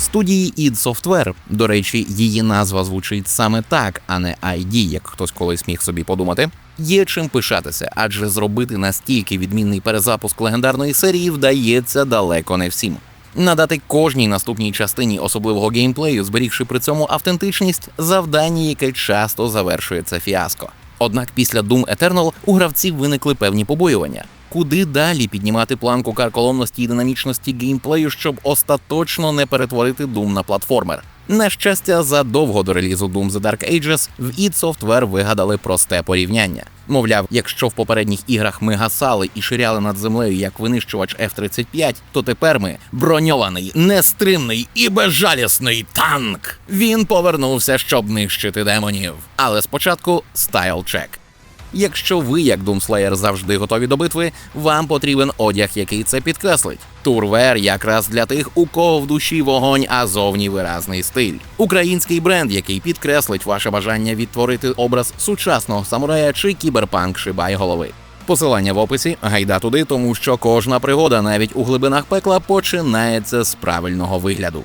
студії id Software. До речі, її назва звучить саме так, а не ID, як хтось колись міг собі подумати. Є чим пишатися, адже зробити настільки відмінний перезапуск легендарної серії вдається далеко не всім. Надати кожній наступній частині особливого геймплею, зберігши при цьому автентичність, завдання, яке часто завершується фіаско. Однак після Doom Eternal у гравців виникли певні побоювання. Куди далі піднімати планку карколомності і динамічності геймплею, щоб остаточно не перетворити Doom на платформер? На щастя, задовго до релізу Doom The Dark Ages в id Software вигадали просте порівняння. Мовляв, якщо в попередніх іграх ми гасали і ширяли над землею як винищувач F-35, то тепер ми броньований, нестримний і безжалісний танк. Він повернувся, щоб нищити демонів. Але спочатку стайл-чек. Якщо ви, як Doomslayer, завжди готові до битви, вам потрібен одяг, який це підкреслить. Турвер якраз для тих, у кого в душі вогонь, а зовні виразний стиль. Український бренд, який підкреслить ваше бажання відтворити образ сучасного самурая чи кіберпанк шибай голови. Посилання в описі гайда туди, тому що кожна пригода, навіть у глибинах пекла, починається з правильного вигляду.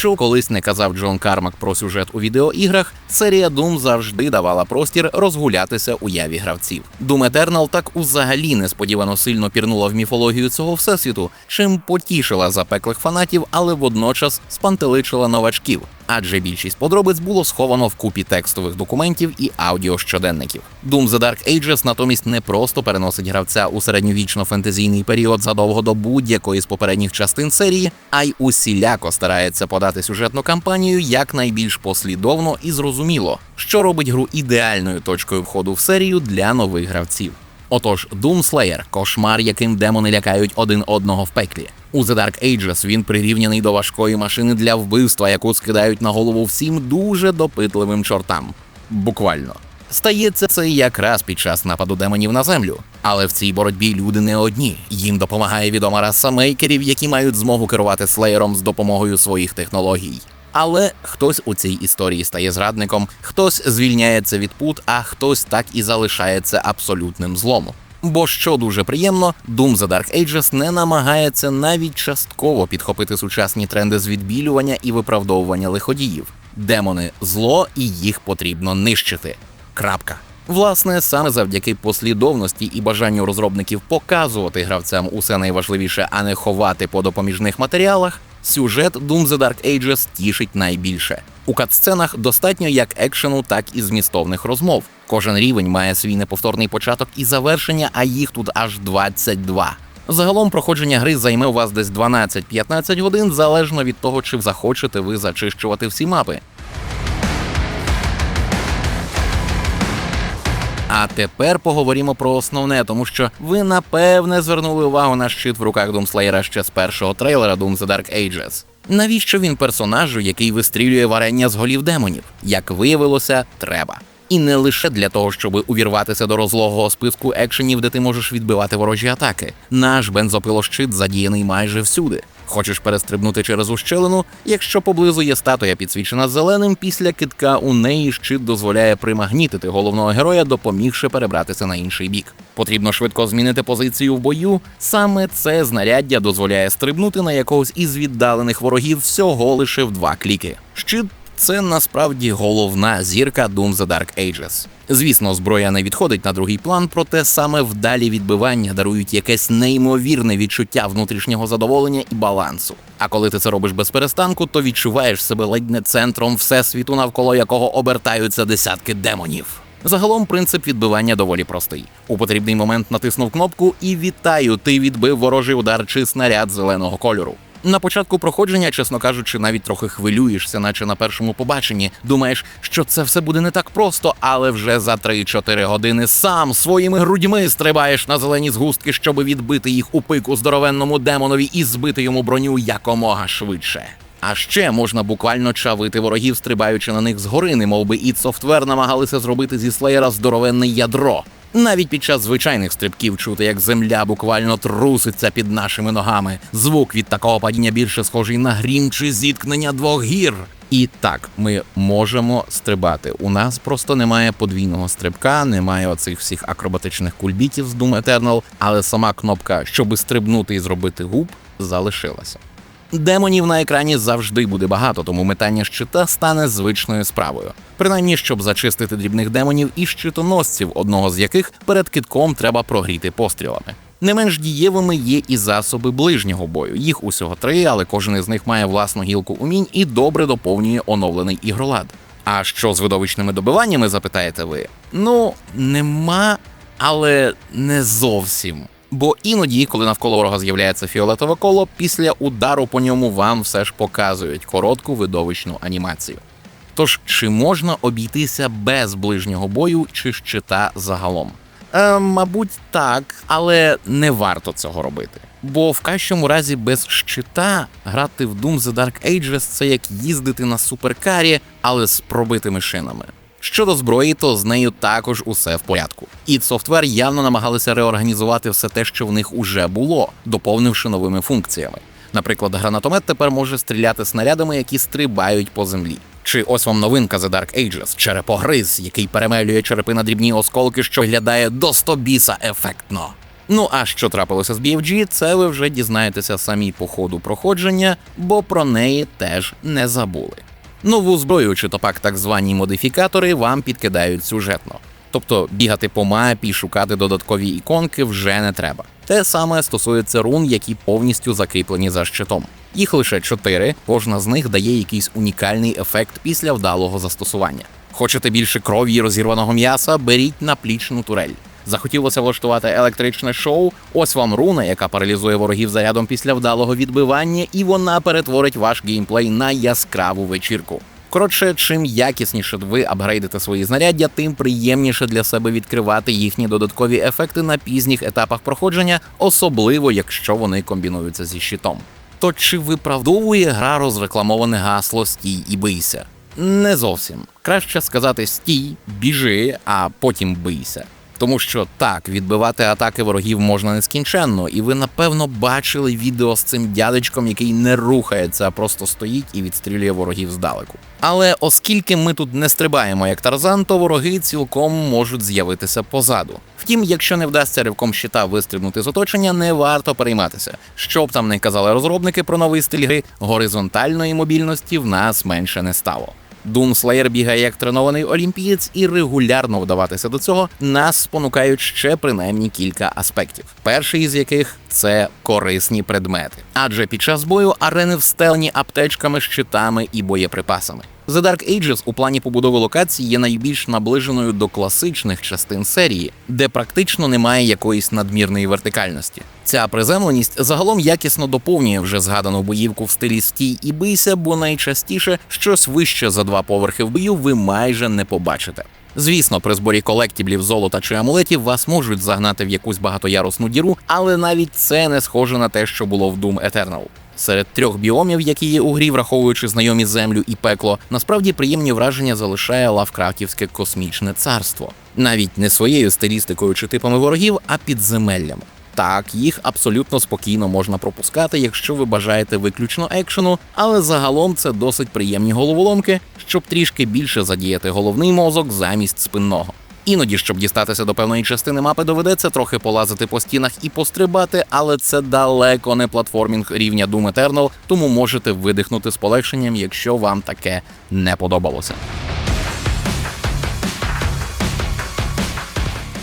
Що колись не казав Джон Кармак про сюжет у відеоіграх, серія Doom завжди давала простір розгулятися уяві гравців. Doom Eternal так узагалі несподівано сильно пірнула в міфологію цього всесвіту, чим потішила запеклих фанатів, але водночас спантеличила новачків. Адже більшість подробиць було сховано в купі текстових документів і аудіощоденників. Doom The Dark Ages натомість не просто переносить гравця у середньовічно-фентезійний період задовго до будь-якої з попередніх частин серії, а й усіляко старається подати сюжетну кампанію якнайбільш послідовно і зрозуміло, що робить гру ідеальною точкою входу в серію для нових гравців. Отож, Doomslayer – кошмар, яким демони лякають один одного в пеклі. У The Dark Ages він прирівняний до важкої машини для вбивства, яку скидають на голову всім дуже допитливим чортам. Буквально. Стається це якраз під час нападу демонів на землю. Але в цій боротьбі люди не одні. Їм допомагає відома раса мейкерів, які мають змогу керувати слеєром з допомогою своїх технологій. Але хтось у цій історії стає зрадником, хтось звільняється від пут, а хтось так і залишається абсолютним злом. Бо що дуже приємно, Doom The Dark Ages не намагається навіть частково підхопити сучасні тренди з відбілювання і виправдовування лиходіїв. Демони зло, і їх потрібно нищити. Крапка. Власне, саме завдяки послідовності і бажанню розробників показувати гравцям усе найважливіше, а не ховати по допоміжних матеріалах. Сюжет Doom The Dark Ages тішить найбільше. У катсценах достатньо як екшену, так і змістовних розмов. Кожен рівень має свій неповторний початок і завершення, а їх тут аж 22. Загалом проходження гри займе у вас десь 12-15 годин, залежно від того, чи захочете ви зачищувати всі мапи. А тепер поговоримо про основне, тому що ви напевне звернули увагу на щит в руках Думслеєра ще з першого трейлера Doom The Dark Ages. Навіщо він персонажу, який вистрілює варення з голів демонів? Як виявилося, треба. І не лише для того, щоб увірватися до розлогого списку екшенів, де ти можеш відбивати ворожі атаки. Наш бензопилощит задіяний майже всюди. Хочеш перестрибнути через ущелину? Якщо поблизу є статуя підсвічена зеленим, після китка у неї щит дозволяє примагнітити головного героя, допомігши перебратися на інший бік. Потрібно швидко змінити позицію в бою. Саме це знаряддя дозволяє стрибнути на якогось із віддалених ворогів всього лише в два кліки. Щит це насправді головна зірка Doom The Dark Ages. Звісно, зброя не відходить на другий план, проте саме вдалі відбивання дарують якесь неймовірне відчуття внутрішнього задоволення і балансу. А коли ти це робиш без перестанку, то відчуваєш себе ледь не центром всесвіту, навколо якого обертаються десятки демонів. Загалом принцип відбивання доволі простий. У потрібний момент натиснув кнопку і вітаю, ти відбив ворожий удар чи снаряд зеленого кольору. На початку проходження, чесно кажучи, навіть трохи хвилюєшся, наче на першому побаченні. Думаєш, що це все буде не так просто, але вже за 3-4 години сам своїми грудьми стрибаєш на зелені згустки, щоб відбити їх у пику здоровенному демонові і збити йому броню якомога швидше. А ще можна буквально чавити ворогів, стрибаючи на них згори, немов би id Software намагалися зробити зі слеєра здоровенне ядро. Навіть під час звичайних стрибків чути, як земля буквально труситься під нашими ногами. Звук від такого падіння більше схожий на грім чи зіткнення двох гір. І так, ми можемо стрибати. У нас просто немає подвійного стрибка, немає оцих всіх акробатичних кульбітів з Doom Eternal, але сама кнопка, щоби стрибнути і зробити губ, залишилася. Демонів на екрані завжди буде багато, тому метання щита стане звичною справою. Принаймні, щоб зачистити дрібних демонів і щитоносців, одного з яких перед китком треба прогріти пострілами. Не менш дієвими є і засоби ближнього бою. Їх усього три, але кожен із них має власну гілку умінь і добре доповнює оновлений ігролад. А що з видовищними добиваннями, запитаєте ви? Ну, нема, але не зовсім. Бо іноді, коли навколо ворога з'являється фіолетове коло, після удару по ньому вам все ж показують коротку видовищну анімацію. Тож чи можна обійтися без ближнього бою чи щита загалом? Е, мабуть, так, але не варто цього робити. Бо в кращому разі без щита грати в Doom The Dark Ages це як їздити на суперкарі, але з пробитими шинами. Щодо зброї, то з нею також усе в порядку. id Software явно намагалися реорганізувати все те, що в них уже було, доповнивши новими функціями. Наприклад, гранатомет тепер може стріляти снарядами, які стрибають по землі. Чи ось вам новинка The Dark Ages, черепогриз, який перемелює черепи на дрібні осколки, що глядає до стобіса ефектно. Ну а що трапилося з BFG, це ви вже дізнаєтеся самі по ходу проходження, бо про неї теж не забули. Нову зброю, чи то пак так звані модифікатори, вам підкидають сюжетно. Тобто бігати по мапі шукати додаткові іконки вже не треба. Те саме стосується рун, які повністю закріплені за щитом. Їх лише чотири, кожна з них дає якийсь унікальний ефект після вдалого застосування. Хочете більше крові і розірваного м'яса? Беріть наплічну турель. Захотілося влаштувати електричне шоу. Ось вам руна, яка паралізує ворогів зарядом після вдалого відбивання, і вона перетворить ваш геймплей на яскраву вечірку. Коротше, чим якісніше ви апгрейдите свої знаряддя, тим приємніше для себе відкривати їхні додаткові ефекти на пізніх етапах проходження, особливо якщо вони комбінуються зі щитом. То чи виправдовує гра розрекламоване гасло Стій і бийся? Не зовсім краще сказати стій, біжи, а потім бийся. Тому що так, відбивати атаки ворогів можна нескінченно, і ви напевно бачили відео з цим дядечком, який не рухається, а просто стоїть і відстрілює ворогів здалеку. Але оскільки ми тут не стрибаємо як тарзан, то вороги цілком можуть з'явитися позаду. Втім, якщо не вдасться ривком щита вистрибнути з оточення, не варто перейматися. Що б там не казали розробники про новий стиль гри, горизонтальної мобільності в нас менше не стало. Doom бігає як тренований олімпієць, і регулярно вдаватися до цього нас спонукають ще принаймні кілька аспектів. Перший із яких це корисні предмети, адже під час бою арени встелені аптечками, щитами і боєприпасами. The Dark Ages у плані побудови локацій є найбільш наближеною до класичних частин серії, де практично немає якоїсь надмірної вертикальності. Ця приземленість загалом якісно доповнює вже згадану боївку в стилі стій і бийся, бо найчастіше щось вище за два поверхи в бою ви майже не побачите. Звісно, при зборі колектіблів золота чи амулетів вас можуть загнати в якусь багатоярусну діру, але навіть це не схоже на те, що було в Doom Eternal. Серед трьох біомів, які є у грі, враховуючи знайомі землю і пекло, насправді приємні враження залишає лавкрафтівське космічне царство, навіть не своєю стилістикою чи типами ворогів, а підземеллями. Так, їх абсолютно спокійно можна пропускати, якщо ви бажаєте виключно екшену, але загалом це досить приємні головоломки, щоб трішки більше задіяти головний мозок замість спинного. Іноді, щоб дістатися до певної частини мапи, доведеться трохи полазити по стінах і пострибати, але це далеко не платформінг рівня Doom Eternal, тому можете видихнути з полегшенням, якщо вам таке не подобалося.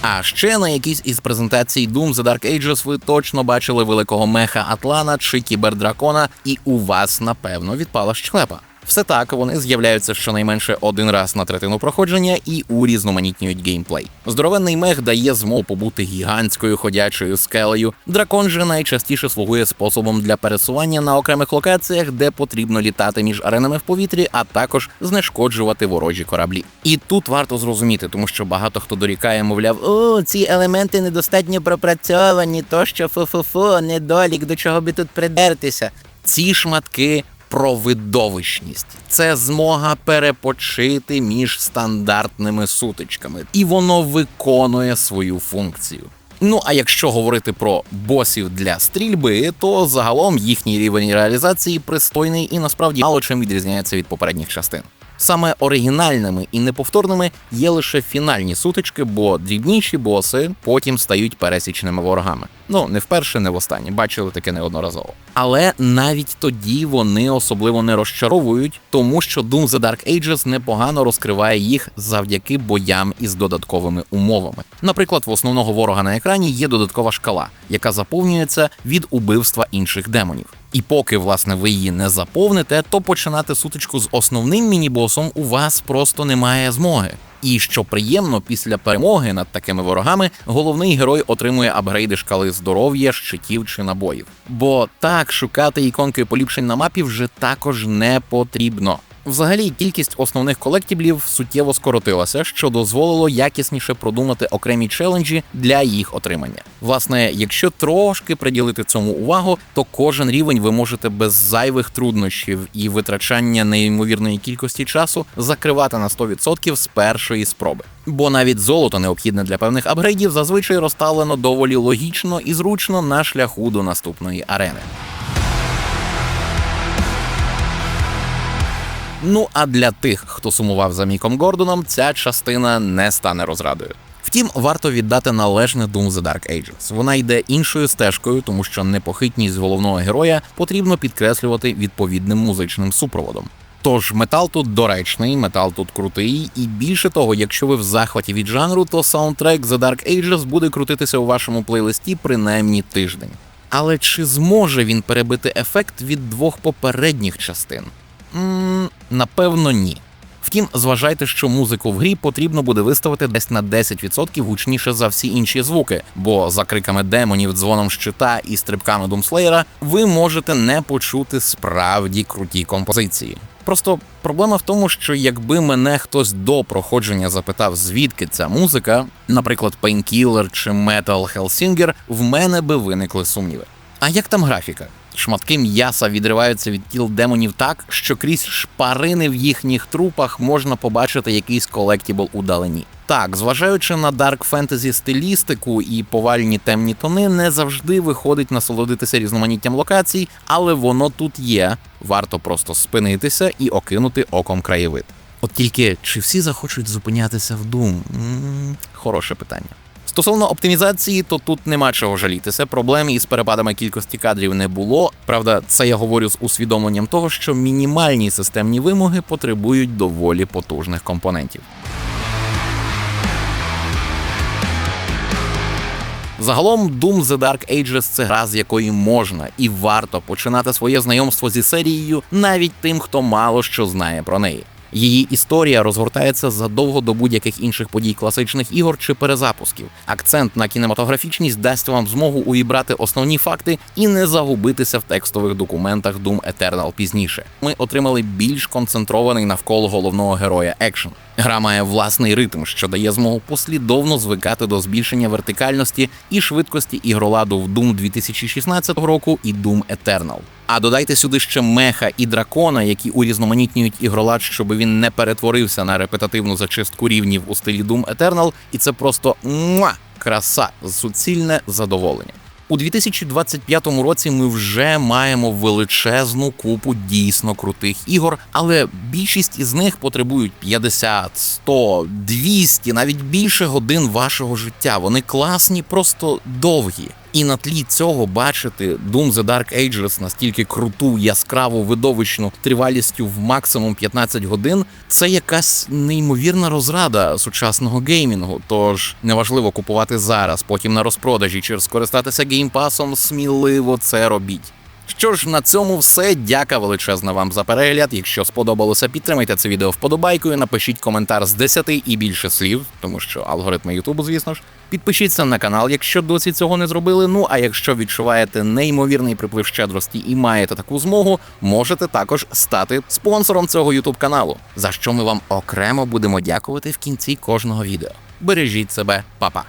А ще на якійсь із презентацій Doom The Dark Ages ви точно бачили великого меха Атлана чи кібердракона, і у вас напевно відпала щелепа. Все так вони з'являються щонайменше один раз на третину проходження і урізноманітнюють геймплей. Здоровенний мех дає змогу побути гігантською ходячою скелею. Дракон же найчастіше слугує способом для пересування на окремих локаціях, де потрібно літати між аренами в повітрі, а також знешкоджувати ворожі кораблі. І тут варто зрозуміти, тому що багато хто дорікає, мовляв, о, ці елементи недостатньо пропрацьовані, тощо фу-фу-фу, недолік, до чого би тут придертися. Ці шматки про видовищність. Це змога перепочити між стандартними сутичками, і воно виконує свою функцію. Ну а якщо говорити про босів для стрільби, то загалом їхній рівень реалізації пристойний і насправді мало чим відрізняється від попередніх частин. Саме оригінальними і неповторними є лише фінальні сутички, бо дрібніші боси потім стають пересічними ворогами. Ну не вперше, не востаннє, бачили таке неодноразово. Але навіть тоді вони особливо не розчаровують, тому що Doom The Dark Ages непогано розкриває їх завдяки боям із додатковими умовами. Наприклад, в основного ворога на екрані є додаткова шкала, яка заповнюється від убивства інших демонів. І поки власне ви її не заповните, то починати сутичку з основним мінібосом у вас просто немає змоги. І що приємно, після перемоги над такими ворогами головний герой отримує апгрейди шкали здоров'я, щитів чи набоїв. Бо так шукати іконки поліпшень на мапі вже також не потрібно. Взагалі, кількість основних колектіблів суттєво скоротилася, що дозволило якісніше продумати окремі челенджі для їх отримання. Власне, якщо трошки приділити цьому увагу, то кожен рівень ви можете без зайвих труднощів і витрачання неймовірної кількості часу закривати на 100% з першої спроби. Бо навіть золото необхідне для певних апгрейдів зазвичай розставлено доволі логічно і зручно на шляху до наступної арени. Ну а для тих, хто сумував за Міком Гордоном, ця частина не стане розрадою. Втім, варто віддати належне Doom The Dark Ages. Вона йде іншою стежкою, тому що непохитність головного героя потрібно підкреслювати відповідним музичним супроводом. Тож метал тут доречний, метал тут крутий, і більше того, якщо ви в захваті від жанру, то саундтрек The Dark Ages буде крутитися у вашому плейлисті принаймні тиждень. Але чи зможе він перебити ефект від двох попередніх частин? М, напевно, ні. Втім, зважайте, що музику в грі потрібно буде виставити десь на 10% гучніше за всі інші звуки, бо за криками демонів, дзвоном щита і стрибками Думслеєра ви можете не почути справді круті композиції. Просто проблема в тому, що якби мене хтось до проходження запитав, звідки ця музика, наприклад, Painkiller чи Metal Hellsinger, в мене би виникли сумніви. А як там графіка? Шматки м'яса відриваються від тіл демонів так, що крізь шпарини в їхніх трупах можна побачити якийсь колектібл удалені. Так, зважаючи на дарк фентезі стилістику і повальні темні тони, не завжди виходить насолодитися різноманіттям локацій, але воно тут є. Варто просто спинитися і окинути оком краєвид. От тільки чи всі захочуть зупинятися в Doom? М, Хороше питання. Стосовно оптимізації, то тут нема чого жалітися. Проблем із перепадами кількості кадрів не було. Правда, це я говорю з усвідомленням того, що мінімальні системні вимоги потребують доволі потужних компонентів. Загалом Doom The Dark Ages – це гра, з якої можна і варто починати своє знайомство зі серією навіть тим, хто мало що знає про неї. Її історія розгортається задовго до будь-яких інших подій класичних ігор чи перезапусків. Акцент на кінематографічність дасть вам змогу увібрати основні факти і не загубитися в текстових документах Doom Eternal пізніше. Ми отримали більш концентрований навколо головного героя екшен. Гра має власний ритм, що дає змогу послідовно звикати до збільшення вертикальності і швидкості ігроладу в Doom 2016 року і Doom Eternal. А додайте сюди ще меха і дракона, які урізноманітнюють ігролад, щоб він не перетворився на репетативну зачистку рівнів у стилі Doom Eternal, і це просто муа, краса, суцільне задоволення. У 2025 році ми вже маємо величезну купу дійсно крутих ігор, але більшість із них потребують 50, 100, 200, навіть більше годин вашого життя. Вони класні, просто довгі. І на тлі цього бачити Doom The Dark Ages настільки круту, яскраву, видовищну тривалістю в максимум 15 годин, це якась неймовірна розрада сучасного геймінгу. Тож неважливо купувати зараз, потім на розпродажі чи скористатися геймпасом, сміливо це робіть. Що ж, на цьому все. Дяка величезна вам за перегляд. Якщо сподобалося, підтримайте це відео вподобайкою, напишіть коментар з 10 і більше слів, тому що алгоритми Ютубу, звісно ж. Підпишіться на канал, якщо досі цього не зробили. Ну а якщо відчуваєте неймовірний приплив щедрості і маєте таку змогу, можете також стати спонсором цього Ютуб каналу, за що ми вам окремо будемо дякувати в кінці кожного відео. Бережіть себе, па-па!